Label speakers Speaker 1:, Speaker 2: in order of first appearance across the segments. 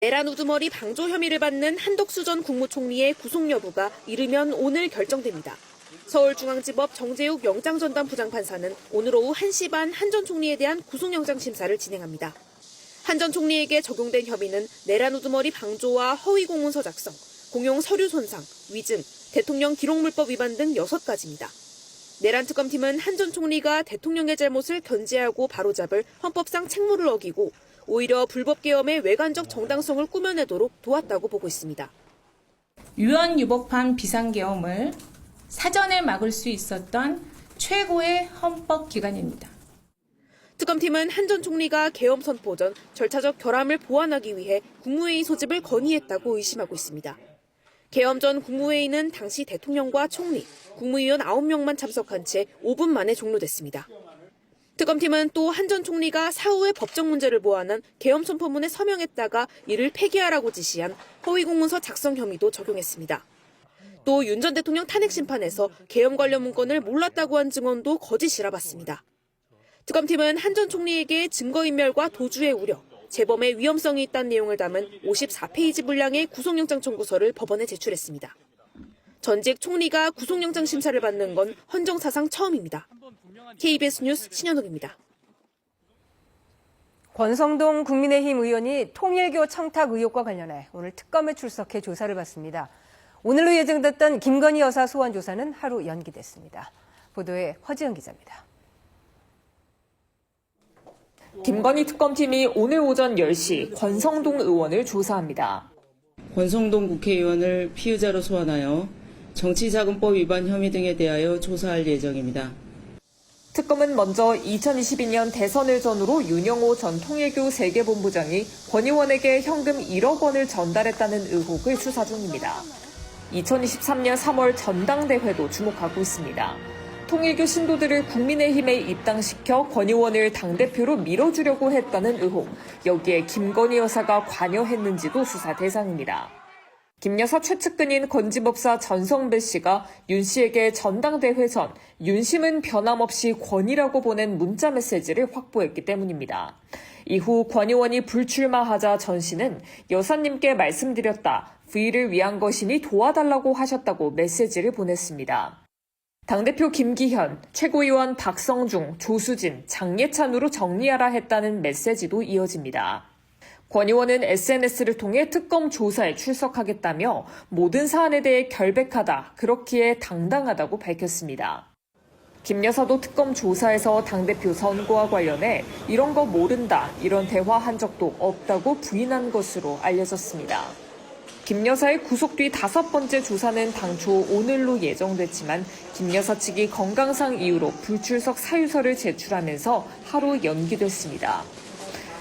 Speaker 1: 내란 우두머리 방조 혐의를 받는 한덕수 전 국무총리의 구속 여부가 이르면 오늘 결정됩니다. 서울중앙지법 정재욱 영장전담 부장판사는 오늘 오후 1시 반 한 전 총리에 대한 구속영장 심사를 진행합니다. 한 전 총리에게 적용된 혐의는 내란 우두머리 방조와 허위 공문서 작성, 공용 서류 손상, 위증, 대통령 기록물법 위반 등 6가지입니다. 내란 특검팀은 한 전 총리가 대통령의 잘못을 견제하고 바로잡을 헌법상 책무를 어기고 오히려 불법 계엄의 외관적 정당성을 꾸며내도록 도왔다고 보고 있습니다.
Speaker 2: 유언 유복한 비상계엄을 사전에 막을 수 있었던 최고의 헌법 기관입니다.
Speaker 1: 특검팀은 한 전 총리가 계엄 선포 전 절차적 결함을 보완하기 위해 국무회의 소집을 건의했다고 의심하고 있습니다. 계엄 전 국무회의는 당시 대통령과 총리, 국무위원 9명만 참석한 채 5분 만에 종료됐습니다. 특검팀은 또 한 전 총리가 사후에 법적 문제를 보완한 계엄 선포문에 서명했다가 이를 폐기하라고 지시한 허위 공문서 작성 혐의도 적용했습니다. 또 윤 전 대통령 탄핵 심판에서 계엄 관련 문건을 몰랐다고 한 증언도 거짓이라 봤습니다. 특검팀은 한 전 총리에게 증거인멸과 도주의 우려, 재범의 위험성이 있다는 내용을 담은 54페이지 분량의 구속영장 청구서를 법원에 제출했습니다. 전직 총리가 구속영장 심사를 받는 건 헌정사상 처음입니다. KBS 뉴스 신현옥입니다.
Speaker 3: 권성동 국민의힘 의원이 통일교 청탁 의혹과 관련해 오늘 특검에 출석해 조사를 받습니다. 오늘로 예정됐던 김건희 여사 소환 조사는 하루 연기됐습니다. 보도에 허지영 기자입니다.
Speaker 1: 김건희 특검팀이 오늘 오전 10시 권성동 의원을 조사합니다.
Speaker 4: 권성동 국회의원을 피의자로 소환하여 정치자금법 위반 혐의 등에 대하여 조사할 예정입니다.
Speaker 1: 특검은 먼저 2022년 대선을 전후로 윤영호 전 통일교 세계본부장이 권 의원에게 현금 1억 원을 전달했다는 의혹을 수사 중입니다. 2023년 3월 전당대회도 주목하고 있습니다. 통일교 신도들을 국민의힘에 입당시켜 권 의원을 당대표로 밀어주려고 했다는 의혹, 여기에 김건희 여사가 관여했는지도 수사 대상입니다. 김 여사 최측근인 건지법사 전성배 씨가 윤 씨에게 전당대회 전 윤심은 변함없이 권이라고 보낸 문자 메시지를 확보했기 때문입니다. 이후 권 의원이 불출마하자 전 씨는 여사님께 말씀드렸다. V를 위한 것이니 도와달라고 하셨다고 메시지를 보냈습니다. 당대표 김기현, 최고위원 박성중, 조수진, 장예찬으로 정리하라 했다는 메시지도 이어집니다. 권 의원은 SNS를 통해 특검 조사에 출석하겠다며 모든 사안에 대해 결백하다, 그렇기에 당당하다고 밝혔습니다. 김 여사도 특검 조사에서 당대표 선거와 관련해 이런 거 모른다, 이런 대화 한 적도 없다고 부인한 것으로 알려졌습니다. 김 여사의 구속 뒤 다섯 번째 조사는 당초 오늘로 예정됐지만 김 여사 측이 건강상 이유로 불출석 사유서를 제출하면서 하루 연기됐습니다.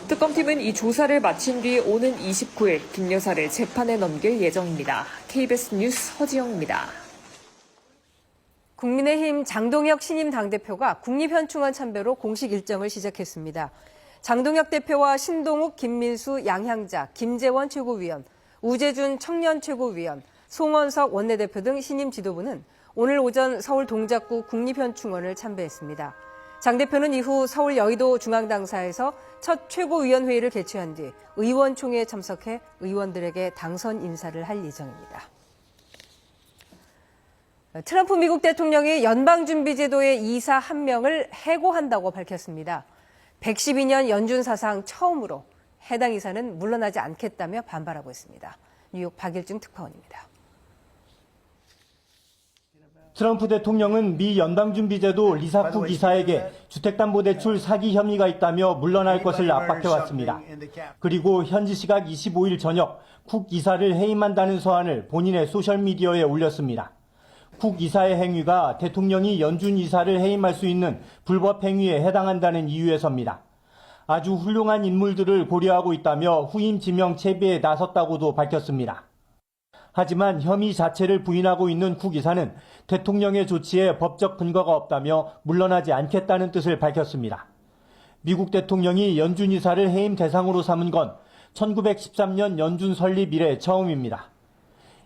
Speaker 1: 특검팀은 이 조사를 마친 뒤 오는 29일 김 여사를 재판에 넘길 예정입니다. KBS 뉴스 허지영입니다.
Speaker 3: 국민의힘 장동혁 신임 당대표가 국립현충원 참배로 공식 일정을 시작했습니다. 장동혁 대표와 신동욱, 김민수, 양향자, 김재원 최고위원, 우재준 청년 최고위원, 송원석 원내대표 등 신임 지도부는 오늘 오전 서울 동작구 국립현충원을 참배했습니다. 장 대표는 이후 서울 여의도 중앙당사에서 첫 최고위원회의를 개최한 뒤 의원총회에 참석해 의원들에게 당선 인사를 할 예정입니다. 트럼프 미국 대통령이 연방준비제도의 이사 한 명을 해고한다고 밝혔습니다. 112년 연준 사상 처음으로 해당 이사는 물러나지 않겠다며 반발하고 있습니다. 뉴욕 박일중 특파원입니다.
Speaker 5: 트럼프 대통령은 미 연방준비제도 리사쿡 이사에게 주택담보대출 사기 혐의가 있다며 물러날 것을 압박해왔습니다. 그리고 현지 시각 25일 저녁 쿡 이사를 해임한다는 서한을 본인의 소셜미디어에 올렸습니다. 쿡 이사의 행위가 대통령이 연준 이사를 해임할 수 있는 불법 행위에 해당한다는 이유에서입니다. 아주 훌륭한 인물들을 고려하고 있다며 후임 지명 채비에 나섰다고도 밝혔습니다. 하지만 혐의 자체를 부인하고 있는 쿡 이사는 대통령의 조치에 법적 근거가 없다며 물러나지 않겠다는 뜻을 밝혔습니다. 미국 대통령이 연준 이사를 해임 대상으로 삼은 건 1913년 연준 설립 이래 처음입니다.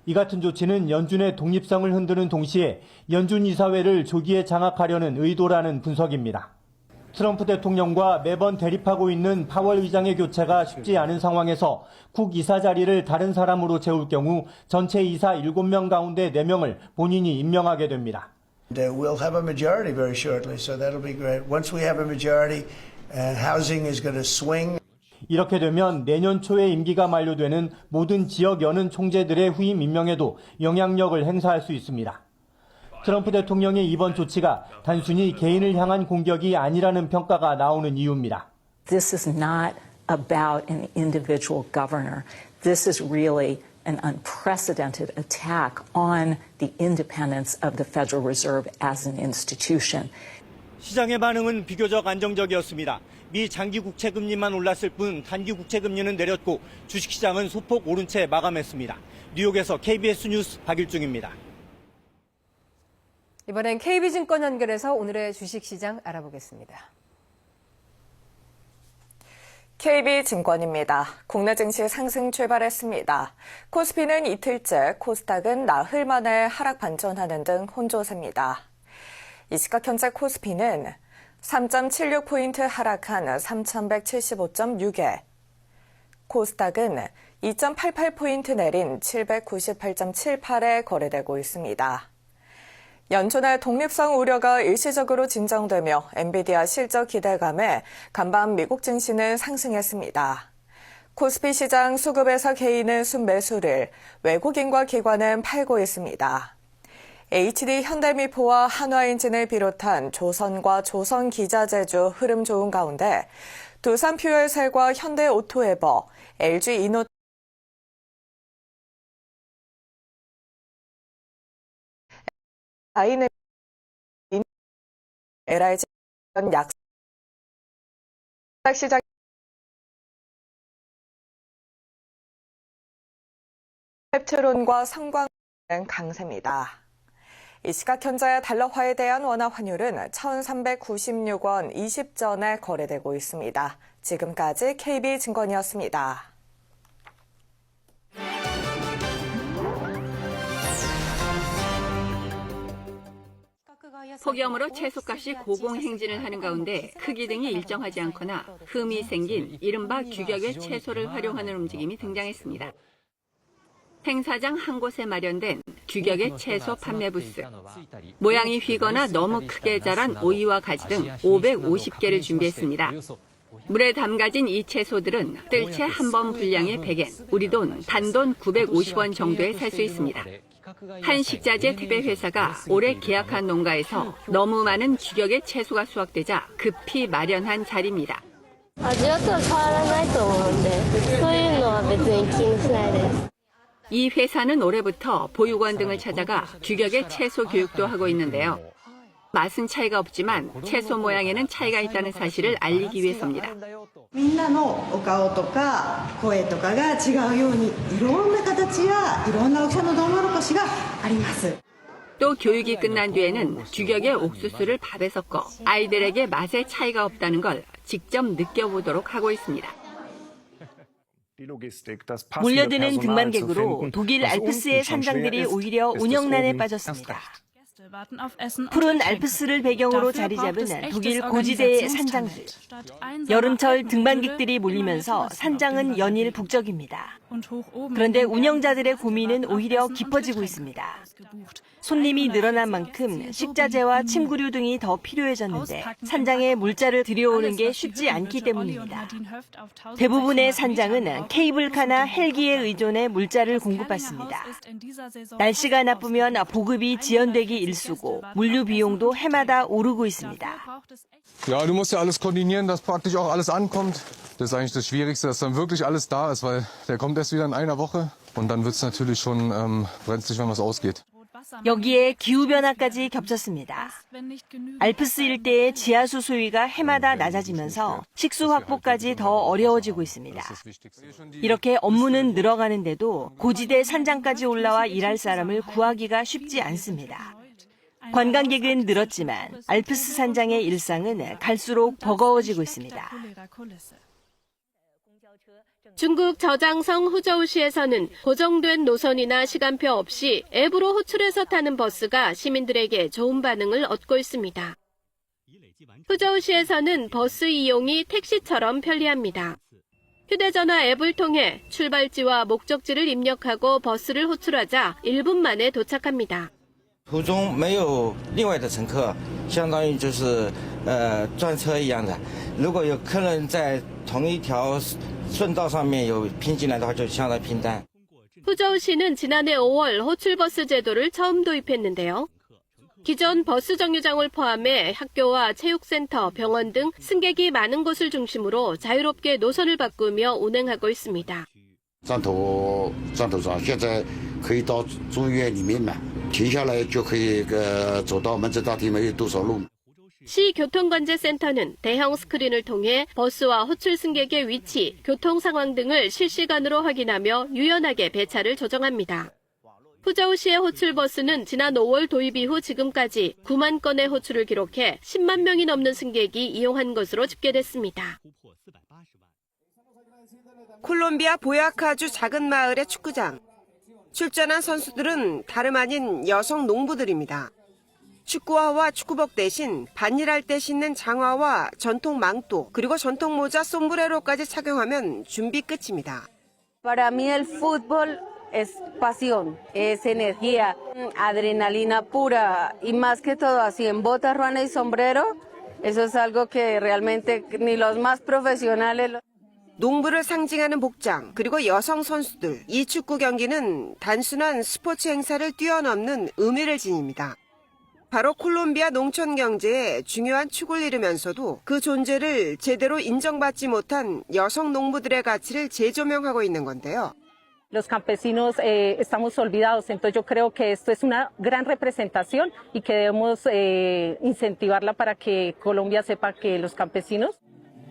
Speaker 5: 이 같은 조치는 연준의 독립성을 흔드는 동시에 연준 이사회를 조기에 장악하려는 의도라는 분석입니다. 트럼프 대통령과 매번 대립하고 있는 파월 의장의 교체가 쉽지 않은 상황에서 국 이사 자리를 다른 사람으로 채울 경우 전체 이사 7명 가운데 4명을 본인이 임명하게 됩니다.
Speaker 6: We'll have a majority very shortly, so that'll be great. Once we have a majority, uh, housing is going to swing.
Speaker 5: 이렇게 되면 내년 초에 임기가 만료되는 모든 지역 연은 총재들의 후임 임명에도 영향력을 행사할 수 있습니다. 트럼프 대통령의 이번 조치가 단순히 개인을 향한 공격이 아니라는 평가가 나오는 이유입니다.
Speaker 7: This is not about an individual governor. This is really an unprecedented attack on the independence of the Federal Reserve as an institution.
Speaker 5: 시장의 반응은 비교적 안정적이었습니다. 미 장기 국채 금리만 올랐을 뿐 단기 국채 금리는 내렸고 주식시장은 소폭 오른 채 마감했습니다. 뉴욕에서 KBS 뉴스 박일중입니다.
Speaker 3: 이번엔 KB증권 연결해서 오늘의 주식시장 알아보겠습니다.
Speaker 8: KB증권입니다. 국내 증시 상승 출발했습니다. 코스피는 이틀째, 코스닥은 나흘 만에 하락 반전하는 등 혼조세입니다. 이 시각 현재 코스피는 3.76포인트 하락한 3,175.6에, 코스닥은 2.88포인트 내린 798.78에 거래되고 있습니다. 연준의 독립성 우려가 일시적으로 진정되며 엔비디아 실적 기대감에 간밤 미국 증시는 상승했습니다. 코스피 시장 수급에서 개인은 순매수를, 외국인과 기관은 팔고 있습니다. HD 현대미포와 한화인진을 비롯한 조선과 조선기자재주 흐름 좋은 가운데 두산퓨얼셀과 현대오토에버, LG이노 아이는 LIG 약 시장 펩트론과 성광은 강세입니다. 이 시각 현재 달러화에 대한 원화 환율은 1,396원 20전에 거래되고 있습니다. 지금까지 KB증권이었습니다.
Speaker 9: 폭염으로 채소값이 고공행진을 하는 가운데 크기 등이 일정하지 않거나 흠이 생긴 이른바 규격의 채소를 활용하는 움직임이 등장했습니다. 행사장 한 곳에 마련된 규격의 채소 판매 부스. 모양이 휘거나 너무 크게 자란 오이와 가지 등 550개를 준비했습니다. 물에 담가진 이 채소들은 뜰채 한 번 분량의 100엔, 우리 돈 단돈 950원 정도에 살 수 있습니다. 한 식자재 택배 회사가 올해 계약한 농가에서 너무 많은 규격의 채소가 수확되자 급히 마련한 자리입니다. 이 회사는 올해부터 보육원 등을 찾아가 규격의 채소 교육도 하고 있는데요. 맛은 차이가 없지만 채소 모양에는 차이가 있다는 사실을 알리기 위해서입니다.
Speaker 10: みんなのお顔とか声とかが違うようにいろんな形やいろんな大きさのトウモロコシがあります
Speaker 9: 또 교육이 끝난 뒤에는 규격의 옥수수를 밥에 섞어 아이들에게 맛의 차이가 없다는 걸 직접 느껴보도록 하고 있습니다.
Speaker 11: 몰려드는 등반객으로 독일 알프스의 산장들이 오히려 운영난에 빠졌습니다. 푸른 알프스를 배경으로 자리 잡은 독일 고지대의 산장들. 여름철 등반객들이 몰리면서 산장은 연일 북적입니다. 그런데 운영자들의 고민은 오히려 깊어지고 있습니다. 손님이 늘어난 만큼 식자재와 침구류 등이 더 필요해졌는데 산장에 물자를 들여오는 게 쉽지 않기 때문입니다. 대부분의 산장은 케이블카나 헬기에 의존해 물자를 공급받습니다. 날씨가 나쁘면 보급이 지연되기 일쑤고 물류 비용도 해마다 오르고 있습니다.
Speaker 12: Ja, du musst ja alles koordinieren, dass praktisch auch alles ankommt. Das ist eigentlich das Schwierigste, dass dann wirklich alles da ist, weil der kommt erst wieder in einer Woche und dann wird es natürlich schon ähm, brenzlig, wenn was ausgeht.
Speaker 11: 여기에 기후변화까지 겹쳤습니다. 알프스 일대의 지하수 수위가 해마다 낮아지면서 식수 확보까지 더 어려워지고 있습니다. 이렇게 업무는 늘어가는데도 고지대 산장까지 올라와 일할 사람을 구하기가 쉽지 않습니다. 관광객은 늘었지만 알프스 산장의 일상은 갈수록 버거워지고 있습니다.
Speaker 13: 중국 저장성 후저우시에서는 고정된 노선이나 시간표 없이 앱으로 호출해서 타는 버스가 시민들에게 좋은 반응을 얻고 있습니다. 푸저우시에서는 버스 이용이 택시처럼 편리합니다. 휴대전화 앱을 통해 출발지와 목적지를 입력하고 버스를 호출하자 1분 만에 도착합니다.
Speaker 14: 途中没有另外的乘客，相当于就是呃专车一样的。如果有客人在同一条 顺道上面有拼进来的话，就相当于拼单。
Speaker 13: 푸저우시는 지난해 5월 호출버스 제도를 처음 도입했는데요. 기존 버스 정류장을 포함해 학교와 체육센터, 병원 등 승객이 많은 곳을 중심으로 자유롭게 노선을 바꾸며 운행하고 있습니다.
Speaker 15: 站头站头上，现在可以到中医院里面嘛，停下来就可以呃走到门诊大厅没有多少路。
Speaker 13: 시 교통관제센터는 대형 스크린을 통해 버스와 호출 승객의 위치, 교통 상황 등을 실시간으로 확인하며 유연하게 배차를 조정합니다. 푸저우시의 호출버스는 지난 5월 도입 이후 지금까지 9만 건의 호출을 기록해 10만 명이 넘는 승객이 이용한 것으로 집계됐습니다.
Speaker 16: 콜롬비아 보야카주 작은 마을의 축구장. 출전한 선수들은 다름 아닌 여성 농부들입니다. 축구화와 축구복 대신 반일할 때 신는 장화와 전통 망토 그리고 전통 모자 솜브레로까지 착용하면 준비 끝입니다.
Speaker 17: Para mí el fútbol es pasión, es energía, adrenalina pura y más que todo así en botas, ruana y sombrero, eso es algo que realmente ni los más profesionales
Speaker 16: 농부를 상징하는 복장 그리고 여성 선수들 이 축구 경기는 단순한 스포츠 행사를 뛰어넘는 의미를 지닙니다. 바로 콜롬비아 농촌 경제에 중요한 축을 이루면서도 그 존재를 제대로 인정받지 못한 여성 농부들의 가치를 재조명하고 있는 건데요.
Speaker 18: Los campesinos eh, estamos olvidados, entonces yo creo que esto es una gran representación y que debemos eh, incentivarla para que Colombia sepa que los campesinos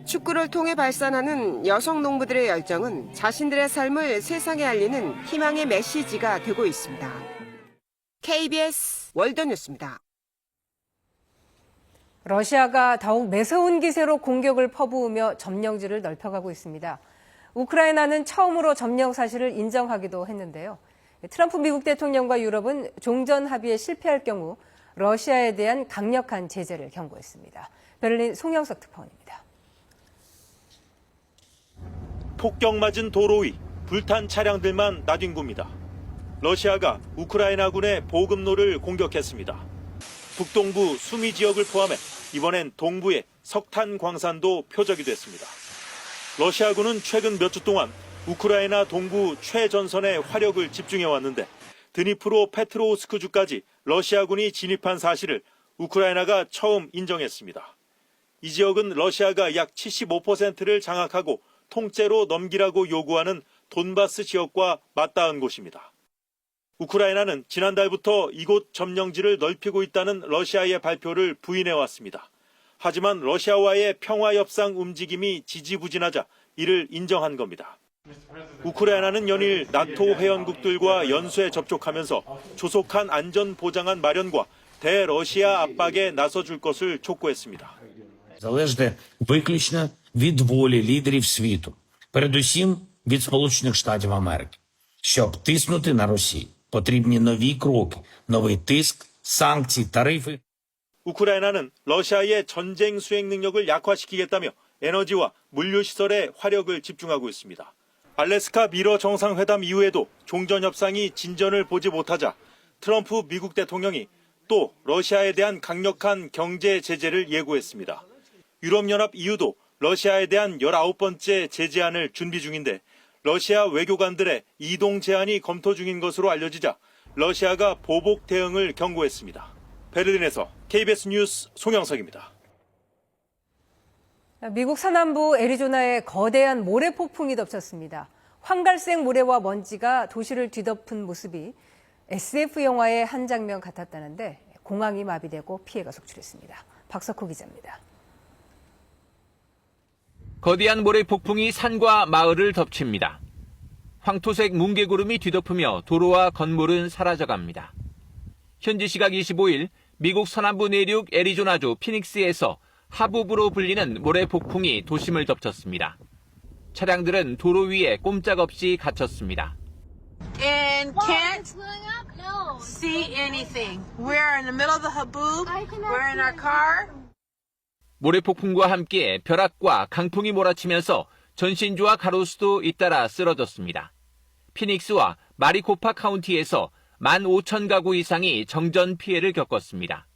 Speaker 16: 축구를 통해 발산하는 여성 농부들의 열정은 자신들의 삶을 세상에 알리는 희망의 메시지가 되고 있습니다. KBS 월드뉴스입니다.
Speaker 3: 러시아가 더욱 매서운 기세로 공격을 퍼부으며 점령지를 넓혀가고 있습니다. 우크라이나는 처음으로 점령 사실을 인정하기도 했는데요. 트럼프 미국 대통령과 유럽은 종전 합의에 실패할 경우 러시아에 대한 강력한 제재를 경고했습니다. 베를린 송영석 특파원입니다.
Speaker 19: 폭격 맞은 도로 위 불탄 차량들만 나뒹굽니다. 러시아가 우크라이나군의 보급로를 공격했습니다. 북동부 수미 지역을 포함해 이번엔 동부의 석탄 광산도 표적이 됐습니다. 러시아군은 최근 몇 주 동안 우크라이나 동부 최전선에 화력을 집중해 왔는데 드니프로 페트로우스크 주까지 러시아군이 진입한 사실을 우크라이나가 처음 인정했습니다. 이 지역은 러시아가 약 75%를 장악하고 통째로 넘기라고 요구하는 돈바스 지역과 맞닿은 곳입니다. 우크라이나는 지난달부터 이곳 점령지를 넓히고 있다는 러시아의 발표를 부인해 왔습니다. 하지만 러시아와의 평화 협상 움직임이 지지부진하자 이를 인정한 겁니다. 우크라이나는 연일 나토 회원국들과 연수에 접촉하면서 조속한 안전 보장안 마련과 대러시아 압박에 나서줄 것을 촉구했습니다.
Speaker 20: залежить виключно від волі лідерів світу, передусім від Сполучених Штатів Америки. Щоб тиснути на Росію, потрібні нові кроки, новий тиск, санкції, тарифи.
Speaker 19: 우크라이나는 러시아의 전쟁 수행 능력을 약화시키겠다며 에너지와 물류 시설에 화력을 집중하고 있습니다. 알래스카 미러 정상회담 이후에도 종전 협상이 진전을 보지 못하자 트럼프 미국 대통령이 또 러시아에 대한 강력한 경제 제재를 예고했습니다. 유럽연합 EU도 러시아에 대한 19번째 제재안을 준비 중인데 러시아 외교관들의 이동 제한이 검토 중인 것으로 알려지자 러시아가 보복 대응을 경고했습니다. 베를린에서 KBS 뉴스 송영석입니다.
Speaker 3: 미국 서남부 애리조나에 거대한 모래 폭풍이 덮쳤습니다. 황갈색 모래와 먼지가 도시를 뒤덮은 모습이 SF 영화의 한 장면 같았다는데 공항이 마비되고 피해가 속출했습니다. 박석호 기자입니다.
Speaker 21: 거대한 모래 폭풍이 산과 마을을 덮칩니다. 황토색 뭉게구름이 뒤덮으며 도로와 건물은 사라져갑니다. 현지 시각 25일 미국 서남부 내륙 애리조나주 피닉스에서 하부부로 불리는 모래 폭풍이 도심을 덮쳤습니다. 차량들은 도로 위에 꼼짝없이 갇혔습니다.
Speaker 22: and can't see anything. We're in the middle of the haboob. We're in our car.
Speaker 21: 모래폭풍과 함께 벼락과 강풍이 몰아치면서 전신주와 가로수도 잇따라 쓰러졌습니다. 피닉스와 마리코파 카운티에서 15,000 가구 이상이 정전 피해를 겪었습니다.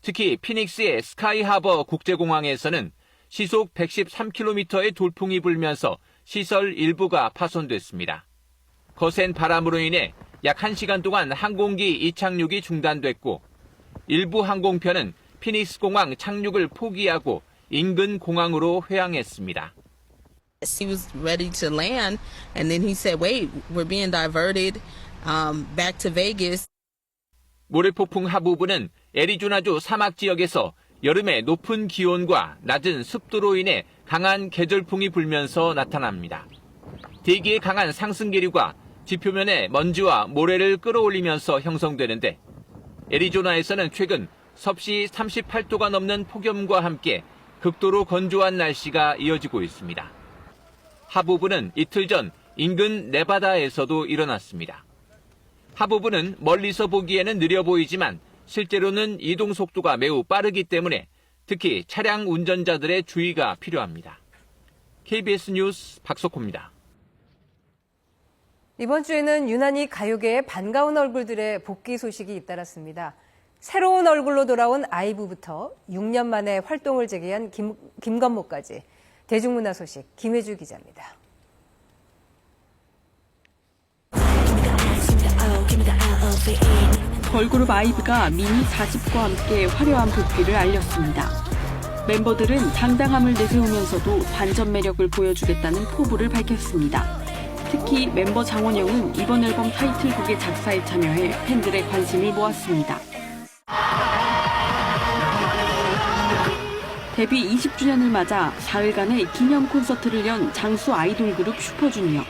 Speaker 21: 특히 피닉스의 스카이하버 국제공항에서는 시속 113km의 돌풍이 불면서 시설 일부가 파손됐습니다. 거센 바람으로 인해 약 1시간 동안 항공기 이착륙이 중단됐고 일부 항공편은 피닉스 공항 착륙을 포기하고 인근 공항으로 회항했습니다.
Speaker 22: He was ready to land, and then he said, "Wait, we're being diverted um, back to Vegas."
Speaker 21: 모래폭풍 하부부는 애리조나주 사막 지역에서 여름에 높은 기온과 낮은 습도로 인해 강한 계절풍이 불면서 나타납니다. 대기의 강한 상승 계류가 지표면에 먼지와 모래를 끌어올리면서 형성되는데 애리조나에서는 최근 섭씨 38도가 넘는 폭염과 함께 극도로 건조한 날씨가 이어지고 있습니다. 하부부는 이틀 전 인근 네바다에서도 일어났습니다. 하부부는 멀리서 보기에는 느려 보이지만 실제로는 이동 속도가 매우 빠르기 때문에 특히 차량 운전자들의 주의가 필요합니다. KBS 뉴스 박석호입니다.
Speaker 3: 이번 주에는 유난히 가요계의 반가운 얼굴들의 복귀 소식이 잇따랐습니다. 새로운 얼굴로 돌아온 아이브부터 6년 만에 활동을 재개한 김, 김건모까지 대중문화 소식 김혜주 기자입니다.
Speaker 23: 걸그룹 아이브가 미니 4집과 함께 화려한 복귀를 알렸습니다. 멤버들은 당당함을 내세우면서도 반전 매력을 보여주겠다는 포부를 밝혔습니다. 특히 멤버 장원영은 이번 앨범 타이틀곡의 작사에 참여해 팬들의 관심을 모았습니다. 데뷔 20주년을 맞아 사흘간의 기념 콘서트를 연 장수 아이돌 그룹 슈퍼주니어.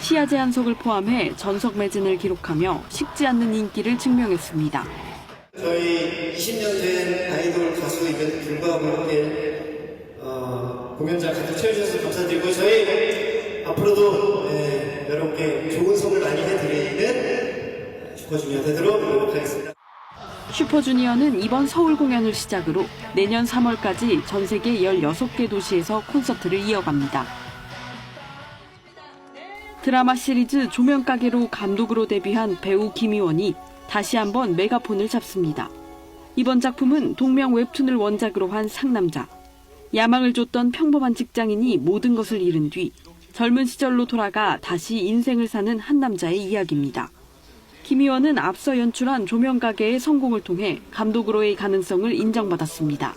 Speaker 23: 시야 제한석을 포함해 전석 매진을 기록하며 식지 않는 인기를 증명했습니다.
Speaker 24: 저희 20년 된 아이돌 가수임에도 불구하고 이렇게 어, 공연장 가득 채워주셔서 감사드리고 저희 앞으로도 예, 여러분께 좋은 선물 많이 해드리는 슈퍼주니어 되도록 노력하겠습니다.
Speaker 23: 슈퍼주니어는 이번 서울 공연을 시작으로 내년 3월까지 전 세계 16개 도시에서 콘서트를 이어갑니다. 드라마 시리즈 조명가게로 감독으로 데뷔한 배우 김희원이 다시 한번 메가폰을 잡습니다. 이번 작품은 동명 웹툰을 원작으로 한 상남자. 야망을 쫓던 평범한 직장인이 모든 것을 잃은 뒤 젊은 시절로 돌아가 다시 인생을 사는 한 남자의 이야기입니다. 김희원은 앞서 연출한 조명 가게의 성공을 통해 감독으로의 가능성을 인정받았습니다.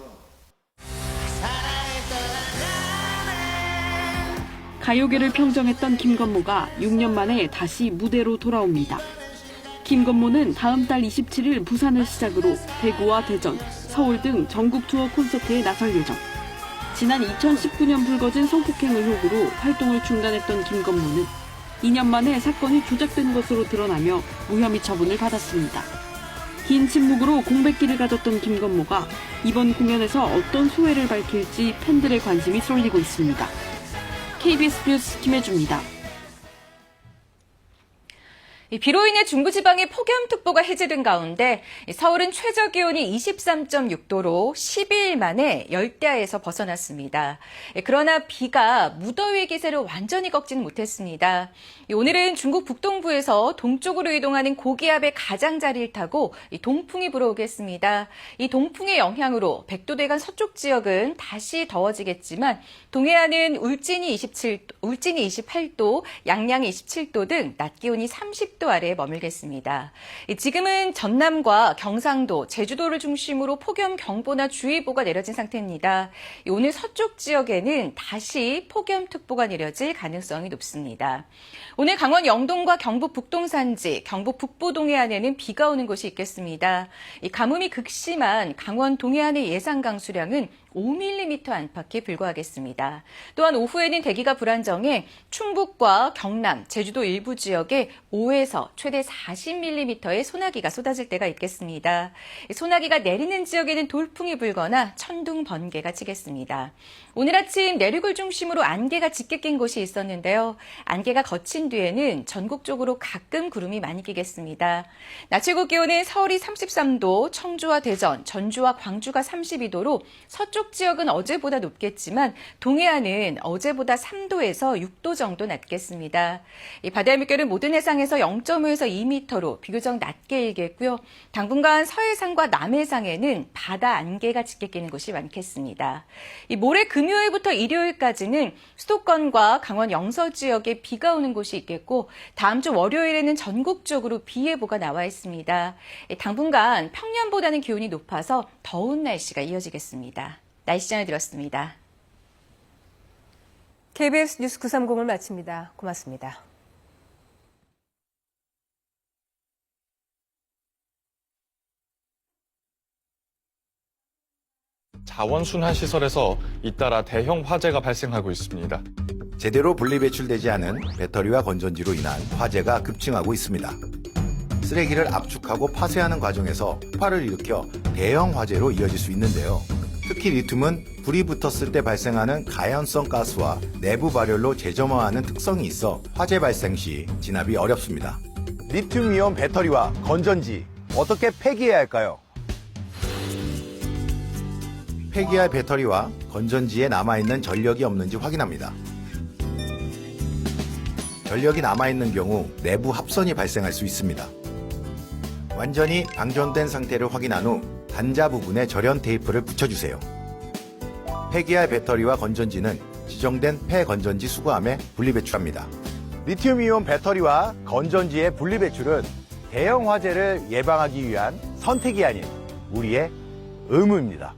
Speaker 23: 가요계를 평정했던 김건모가 6년 만에 다시 무대로 돌아옵니다. 김건모는 다음 달 27일 부산을 시작으로 대구와 대전, 서울 등 전국 투어 콘서트에 나설 예정. 지난 2019년 불거진 성폭행 의혹으로 활동을 중단했던 김건모는 2년 만에 사건이 조작된 것으로 드러나며 무혐의 처분을 받았습니다. 긴 침묵으로 공백기를 가졌던 김건모가 이번 공연에서 어떤 소회를 밝힐지 팬들의 관심이 쏠리고 있습니다. KBS 뉴스 김혜주입니다.
Speaker 25: 비로 인해 중부지방에 폭염특보가 해제된 가운데 서울은 최저 기온이 23.6도로 10일 만에 열대야에서 벗어났습니다. 그러나 비가 무더위의 기세를 완전히 꺾지는 못했습니다. 오늘은 중국 북동부에서 동쪽으로 이동하는 고기압의 가장자리를 타고 동풍이 불어오겠습니다. 이 동풍의 영향으로 백도대간 서쪽 지역은 다시 더워지겠지만 동해안은 울진이 27, 울진이 28도, 양양이 27도 등 낮 기온이 30도 아래에 머물겠습니다. 지금은 전남과 경상도, 제주도를 중심으로 폭염 경보나 주의보가 내려진 상태입니다. 오늘 서쪽 지역에는 다시 폭염특보가 내려질 가능성이 높습니다. 오늘 강원 영동과 경북 북동 산지, 경북 북부 동해안에는 비가 오는 곳이 있겠습니다. 가뭄이 극심한 강원 동해안의 예상 강수량은 5mm 안팎에 불과하겠습니다. 또한 오후에는 대기가 불안정해 충북과 경남, 제주도 일부 지역에 5에서 최대 40mm의 소나기가 쏟아질 때가 있겠습니다. 소나기가 내리는 지역에는 돌풍이 불거나 천둥 번개가 치겠습니다. 오늘 아침 내륙을 중심으로 안개가 짙게 낀 곳이 있었는데요. 안개가 거친 뒤에는 전국적으로 가끔 구름이 많이 끼겠습니다. 낮 최고 기온은 서울이 33도, 청주와 대전, 전주와 광주가 32도로 서쪽 서쪽 지역은 어제보다 높겠지만 동해안은 어제보다 3도에서 6도 정도 낮겠습니다. 이 바다의 물결은 모든 해상에서 0.5에서 2m로 비교적 낮게 일겠고요. 당분간 서해상과 남해상에는 바다 안개가 짙게 끼는 곳이 많겠습니다. 이 모레 금요일부터 일요일까지는 수도권과 강원 영서 지역에 비가 오는 곳이 있겠고 다음 주 월요일에는 전국적으로 비 예보가 나와 있습니다. 예, 당분간 평년보다는 기온이 높아서 더운 날씨가 이어지겠습니다. 날씨 전해드렸습니다.
Speaker 3: KBS 뉴스 930을 마칩니다. 고맙습니다.
Speaker 26: 자원순환 시설에서 잇따라 대형 화재가 발생하고 있습니다.
Speaker 27: 제대로 분리 배출되지 않은 배터리와 건전지로 인한 화재가 급증하고 있습니다. 쓰레기를 압축하고 파쇄하는 과정에서 폭발을 일으켜 대형 화재로 이어질 수 있는데요. 특히 리튬은 불이 붙었을 때 발생하는 가연성 가스와 내부 발열로 재점화하는 특성이 있어 화재 발생 시 진압이 어렵습니다.
Speaker 28: 리튬이온 배터리와 건전지 어떻게 폐기해야 할까요?
Speaker 27: 폐기할 배터리와 건전지에 남아있는 전력이 없는지 확인합니다. 전력이 남아있는 경우 내부 합선이 발생할 수 있습니다. 완전히 방전된 상태를 확인한 후 단자 부분에 절연 테이프를 붙여주세요. 폐기할 배터리와 건전지는 지정된 폐건전지 수거함에 분리배출합니다.
Speaker 28: 리튬이온 배터리와 건전지의 분리배출은 대형 화재를 예방하기 위한 선택이 아닌 우리의 의무입니다.